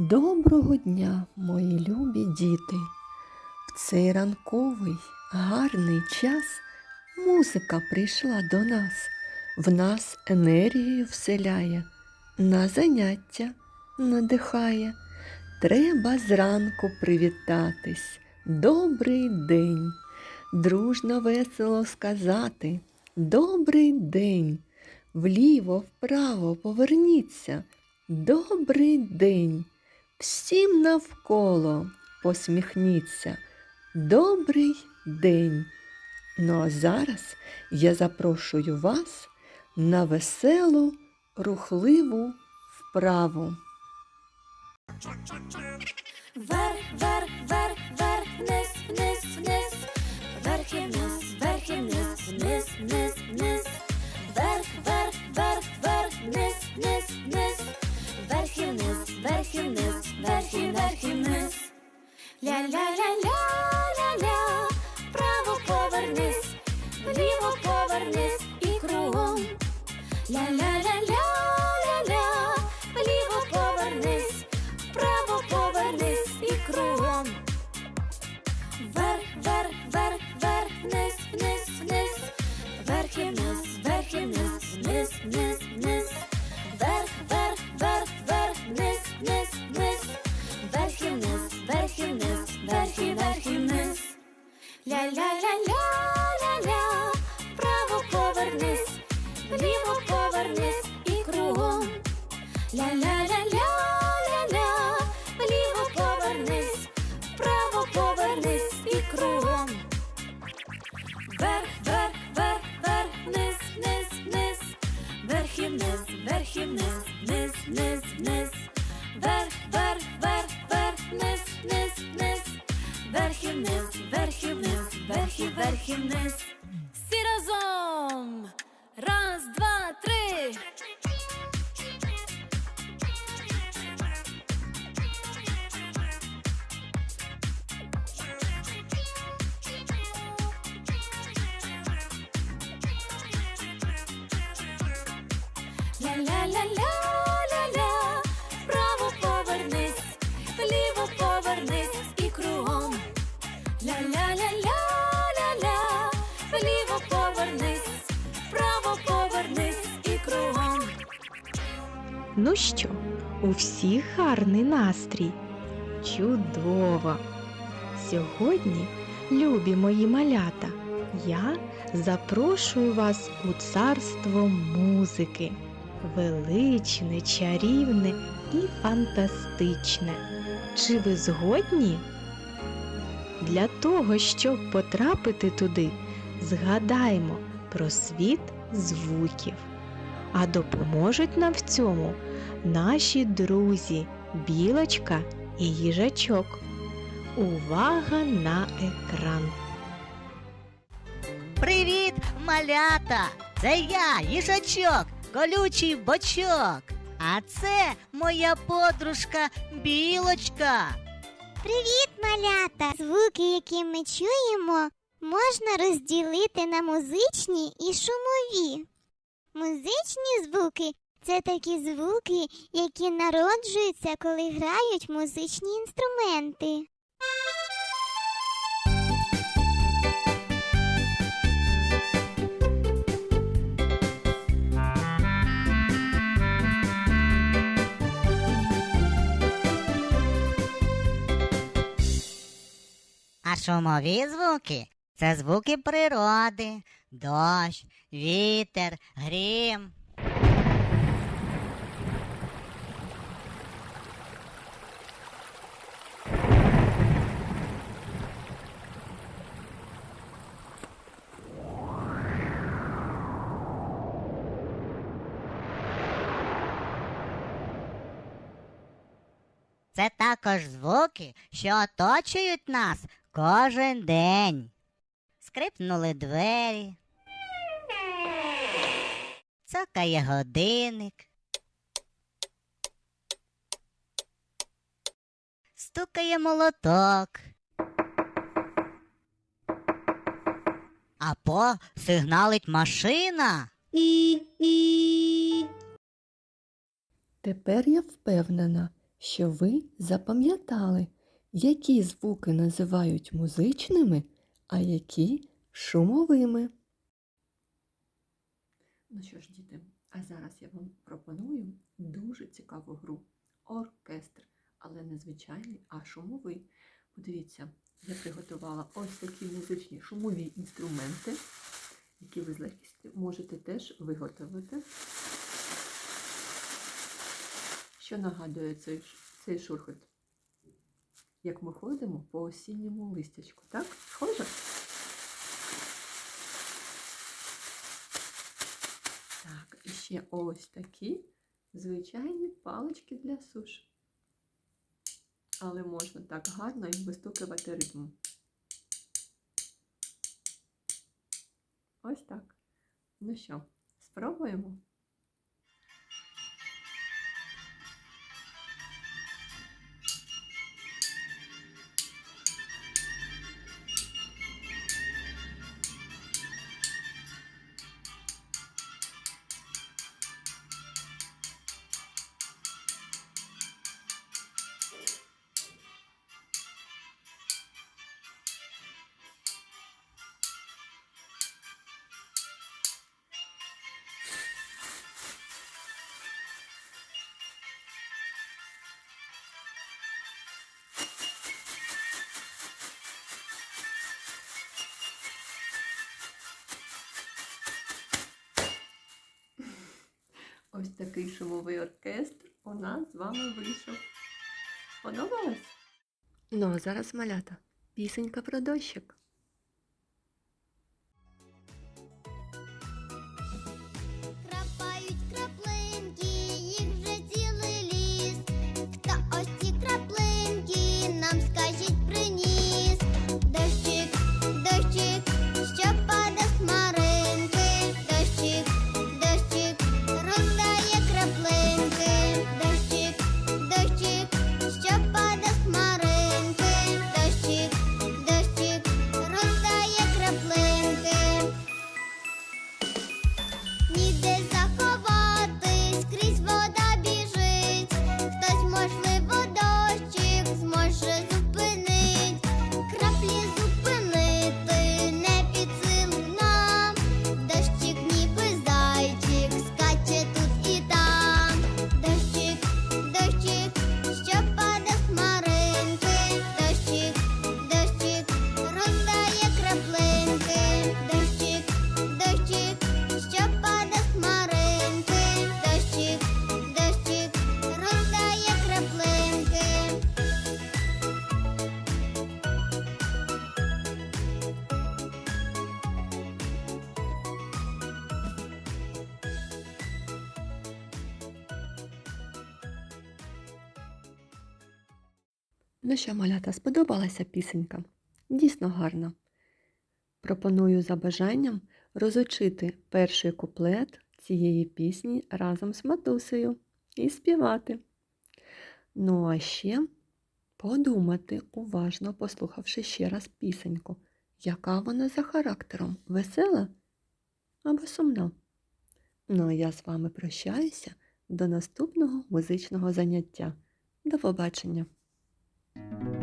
Доброго дня, мої любі діти! В цей ранковий гарний час музика прийшла до нас, в нас енергію вселяє, на заняття надихає. Треба зранку привітатись. Добрий день, дружно весело сказати. Добрий день, вліво, вправо поверніться. Добрий день, всім навколо посміхніться. Добрий день. Ну а зараз я запрошую вас на веселу, рухливу вправу. Вер, вер, вверх, Ля-ля-ля-ля-ля-ля, Ля-ля-ля-ля-ля-ля, вправо повернись, вліво повернись і кругом. Ля-ля-ля-ля-ля-ля, вправо повернись і кругом. Ну що, у всіх гарний настрій? Чудово! Сьогодні, любі мої малята, я запрошую вас у царство музики. Величне, чарівне і фантастичне. Чи ви згодні? Для того, щоб потрапити туди, згадаймо про світ звуків. А допоможуть нам в цьому наші друзі білочка і їжачок. Увага на екран! Привіт, малята! Це я, їжачок, колючий бочок. А це моя подружка білочка. Привіт, малята! Звуки, які ми чуємо, можна розділити на музичні і шумові. Музичні звуки це такі звуки, які народжуються, коли грають музичні інструменти. А шумові звуки це звуки природи, дощ, вітер, грім. Це також звуки, що оточують нас кожен день. Скрипнули двері. Цокає годинник. Стукає молоток. А по сигналить машина. І, і. Тепер я впевнена, що ви запам'ятали, які звуки називають музичними, а які шумовими. Ну що ж, діти, а зараз я вам пропоную дуже цікаву гру. Оркестр, але не звичайний, а шумовий. Подивіться, я приготувала ось такі музичні шумові інструменти, які ви з легкістю можете теж виготовити. Що нагадує цей, цей шурхот? Як ми ходимо по осінньому листячку, так? Схоже? Так, і ще ось такі звичайні палички для суш. Але можна так гарно їм вистукувати ритм. Ось так. Ну що, спробуємо? Ось такий шумовий оркестр у нас з вами вийшов. Сподобалось? Ну, а зараз малята. Пісенька про дощик. Ну що, малята, сподобалася пісенька? Дійсно гарна. Пропоную за бажанням розучити перший куплет цієї пісні разом з матусею і співати. Ну а ще подумати, уважно послухавши ще раз пісеньку, яка вона за характером весела або сумна. Ну а я з вами прощаюся до наступного музичного заняття. До побачення! Thank you